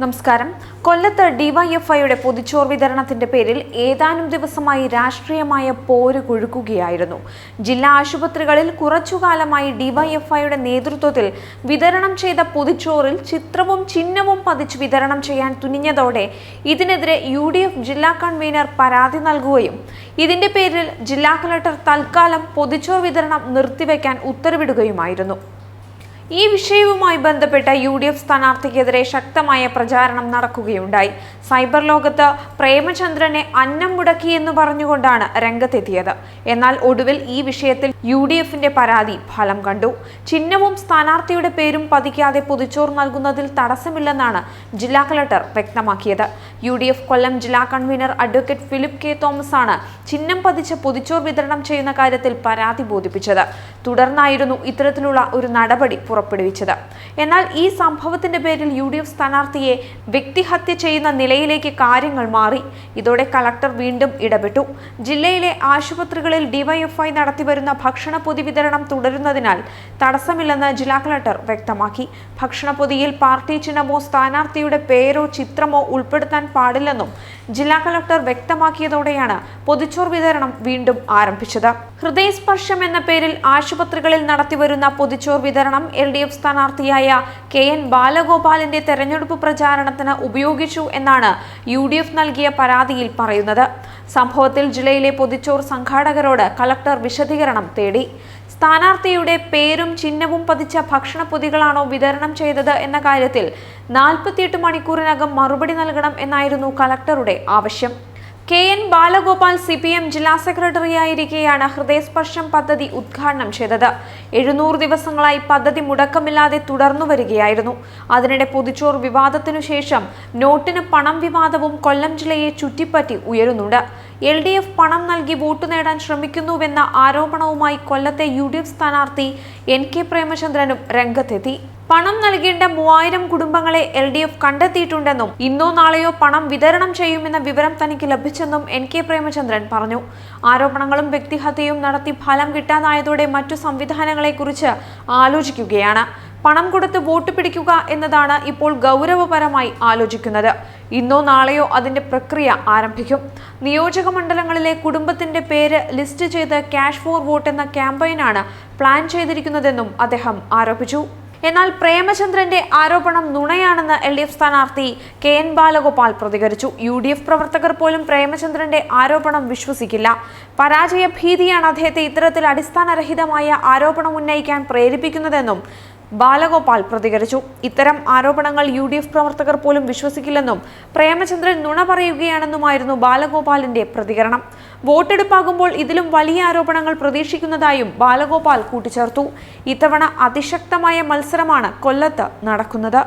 നമസ്കാരം. കൊല്ലത്ത് ഡിവൈഎഫ്ഐയുടെ പൊതിച്ചോർ വിതരണത്തിന്റെ പേരിൽ ഏതാനും ദിവസമായി രാഷ്ട്രീയമായ പോര് കൊഴുക്കുകയായിരുന്നു. ജില്ലാ ആശുപത്രികളിൽ കുറച്ചുകാലമായി ഡിവൈഎഫ്ഐയുടെ നേതൃത്വത്തിൽ വിതരണം ചെയ്ത പൊതിച്ചോറിൽ ചിത്രവും ചിഹ്നവും പതിച്ച് വിതരണം ചെയ്യാൻ തുനിഞ്ഞതോടെ ഇതിനെതിരെ യു ജില്ലാ കൺവീനർ പരാതി നൽകുകയും ഇതിന്റെ പേരിൽ ജില്ലാ കളക്ടർ തൽക്കാലം പൊതിച്ചോർ വിതരണം നിർത്തിവെക്കാൻ ഉത്തരവിടുകയുമായിരുന്നു. ഈ വിഷയവുമായി ബന്ധപ്പെട്ട യു ഡി എഫ് സ്ഥാനാർത്ഥിക്കെതിരെ ശക്തമായ പ്രചാരണം നടക്കുകയുണ്ടായി. സൈബർ ലോകത്ത് പ്രേമചന്ദ്രനെ അന്നം മുടക്കി എന്ന് പറഞ്ഞുകൊണ്ടാണ് രംഗത്തെത്തിയത്. എന്നാൽ ഒടുവിൽ ഈ വിഷയത്തിൽ യു ഡി എഫിന്റെ പരാതി ഫലം കണ്ടു. ചിഹ്നവും സ്ഥാനാർത്ഥിയുടെ പേരും പതിക്കാതെ പൊതിച്ചോർ നൽകുന്നതിൽ തടസ്സമില്ലെന്നാണ് ജില്ലാ കളക്ടർ വ്യക്തമാക്കിയത്. യു ഡി എഫ് കൊല്ലം ജില്ലാ convener advocate Philip K Thomas ആണ് ചിഹ്നം പതിച്ച പൊതിച്ചോർ വിതരണം ചെയ്യുന്ന കാര്യത്തിൽ പരാതി ബോധിപ്പിച്ചത്. തുടർന്നായിരുന്നു ഇത്തരത്തിലുള്ള ഒരു നടപടി പുറപ്പെടുവിച്ചത്. എന്നാൽ ഈ സംഭവത്തിന്റെ പേരിൽ യു ഡി എഫ് സ്ഥാനാർത്ഥിയെ വ്യക്തിഹത്യ ചെയ്യുന്ന നിലയിലേക്ക് കാര്യങ്ങൾ മാറി. ഇതോടെ കളക്ടർ വീണ്ടും ഇടപെട്ടു. ജില്ലയിലെ ആശുപത്രികളിൽ ഡിവൈഎഫ്ഐ നടത്തിവരുന്ന ഭക്ഷണ പൊതി വിതരണം തുടരുന്നതിനാൽ തടസ്സമില്ലെന്ന് ജില്ലാ കളക്ടർ വ്യക്തമാക്കി. ഭക്ഷണ പൊതിയിൽ പാർട്ടി ചിഹ്നമോ സ്ഥാനാർത്ഥിയുടെ പേരോ ചിത്രമോ ഉൾപ്പെടുത്താൻ പാടില്ലെന്നും ജില്ലാ കളക്ടർ വ്യക്തമാക്കിയതോടെയാണ് പൊതിച്ചോർ വിതരണം വീണ്ടും ആരംഭിച്ചത്. ഹൃദയസ്പർശം എന്ന പേരിൽ ആശുപത്രികളിൽ നടത്തിവരുന്ന പൊതിച്ചോർ വിതരണം എൽ ഡി എഫ് സ്ഥാനാർത്ഥിയായ കെ എൻ ബാലഗോപാലിന്റെ തെരഞ്ഞെടുപ്പ് പ്രചാരണത്തിന് ഉപയോഗിച്ചു എന്നാണ് യു ഡി എഫ് നൽകിയ പരാതിയിൽ പറയുന്നത്. സംഭവത്തിൽ ജില്ലയിലെ പൊതിച്ചോർ സംഘാടകരോട് കളക്ടർ വിശദീകരണം തേടി. സ്ഥാനാർത്ഥിയുടെ പേരും ചിഹ്നവും പതിച്ച ഭക്ഷണ പൊതികളാണോ വിതരണം ചെയ്തത് എന്ന കാര്യത്തിൽ നാൽപ്പത്തിയെട്ട് മണിക്കൂറിനകം മറുപടി നൽകണം എന്നായിരുന്നു കളക്ടറുടെ ആവശ്യം. K N Balagopal C P M ജില്ലാ സെക്രട്ടറിയായിരിക്കെയാണ് ഹൃദയസ്പർശം പദ്ധതി ഉദ്ഘാടനം ചെയ്തത്. എഴുന്നൂറ് ദിവസങ്ങളായി പദ്ധതി മുടക്കമില്ലാതെ തുടർന്നു വരികയായിരുന്നു. അതിനിടെ പൊതിച്ചോർ വിവാദത്തിനു ശേഷം നോട്ടിന് പണം വിവാദവും കൊല്ലം ജില്ലയെ ചുറ്റിപ്പറ്റി ഉയരുന്നുണ്ട്. എൽ ഡി എഫ് പണം നൽകി വോട്ട് നേടാൻ ശ്രമിക്കുന്നുവെന്ന ആരോപണവുമായി കൊല്ലത്തെ യു ഡി എഫ് സ്ഥാനാർത്ഥി എൻ കെ പ്രേമചന്ദ്രനും രംഗത്തെത്തി. പണം നൽകേണ്ട മൂവായിരം കുടുംബങ്ങളെ എൽ ഡി എഫ് കണ്ടെത്തിയിട്ടുണ്ടെന്നും ഇന്നോ നാളെയോ പണം വിതരണം ചെയ്യുമെന്ന വിവരം തനിക്ക് ലഭിച്ചെന്നും എൻ കെ പ്രേമചന്ദ്രൻ പറഞ്ഞു. ആരോപണങ്ങളും വ്യക്തിഹത്യയും നടത്തി ഫലം കിട്ടാതായതോടെ മറ്റു സംവിധാനങ്ങളെക്കുറിച്ച് ആലോചിക്കുകയാണ്. പണം കൊടുത്ത് വോട്ട് പിടിക്കുക എന്നതാണ് ഇപ്പോൾ ഗൗരവപരമായി ആലോചിക്കുന്നത്. ഇന്നോ നാളെയോ അതിന്റെ പ്രക്രിയ ആരംഭിക്കും. നിയോജക മണ്ഡലങ്ങളിലെ കുടുംബത്തിന്റെ പേര് ലിസ്റ്റ് ചെയ്ത് ക്യാഷ് ഫോർ വോട്ട് എന്ന ക്യാമ്പയിനാണ് പ്ലാൻ ചെയ്തിരിക്കുന്നതെന്നും അദ്ദേഹം ആരോപിച്ചു. എന്നാൽ പ്രേമചന്ദ്രന്റെ ആരോപണം നുണയാണെന്ന് എൽ ഡി എഫ് സ്ഥാനാർത്ഥി കെ എൻ ബാലഗോപാൽ പ്രതികരിച്ചു. യു ഡി എഫ് പ്രവർത്തകർ പോലും പ്രേമചന്ദ്രന്റെ ആരോപണം വിശ്വസിക്കില്ല. പരാജയ ഭീതിയാണ് അദ്ദേഹത്തെ ഇത്തരത്തിൽ അടിസ്ഥാനരഹിതമായ ആരോപണം ഉന്നയിക്കാൻ പ്രേരിപ്പിക്കുന്നതെന്നും ബാലഗോപാൽ പ്രതികരിച്ചു. ഇത്തരം ആരോപണങ്ങൾ യു ഡി എഫ് പ്രവർത്തകർ പോലും വിശ്വസിക്കില്ലെന്നും പ്രേമചന്ദ്രൻ നുണ പറയുകയാണെന്നുമായിരുന്നു ബാലഗോപാലിന്റെ പ്രതികരണം. വോട്ടെടുപ്പാകുമ്പോൾ ഇതിലും വലിയ ആരോപണങ്ങൾ പ്രതീക്ഷിക്കുന്നതായും ബാലഗോപാൽ കൂട്ടിച്ചേർത്തു. ഇത്തവണ അതിശക്തമായ മത്സരമാണ് കൊല്ലത്ത് നടക്കുന്നത്.